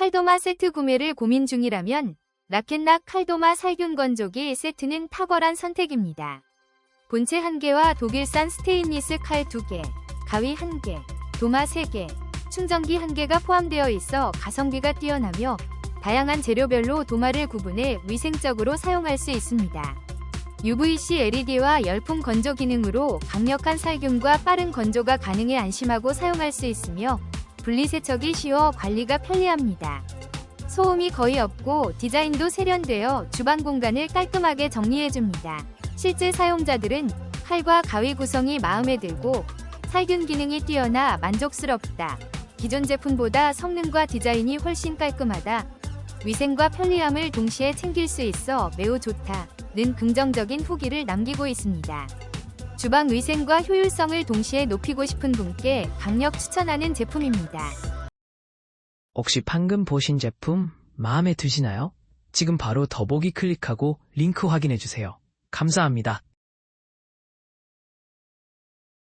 칼도마 세트 구매를 고민 중이라면 라켓락 칼도마 살균 건조기 세트는 탁월한 선택입니다. 본체 1개와 독일산 스테인리스 칼 2개, 가위 1개, 도마 3개, 충전기 1개가 포함되어 있어 가성비가 뛰어나며 다양한 재료별로 도마를 구분해 위생적으로 사용할 수 있습니다. UVC LED와 열풍 건조 기능으로 강력한 살균과 빠른 건조가 가능해 안심하고 사용할 수 있으며 분리세척이 쉬워 관리가 편리합니다. 소음이 거의 없고 디자인도 세련되어 주방 공간을 깔끔하게 정리해줍니다. 실제 사용자들은 칼과 가위 구성이 마음에 들고 살균 기능이 뛰어나 만족스럽다. 기존 제품보다 성능과 디자인이 훨씬 깔끔하다. 위생과 편리함을 동시에 챙길 수 있어 매우 좋다. 는 긍정적인 후기를 남기고 있습니다. 주방 위생과 효율성을 동시에 높이고 싶은 분께 강력 추천하는 제품입니다. 혹시 방금 보신 제품 마음에 드시나요? 지금 바로 더보기 클릭하고 링크 확인해주세요. 감사합니다.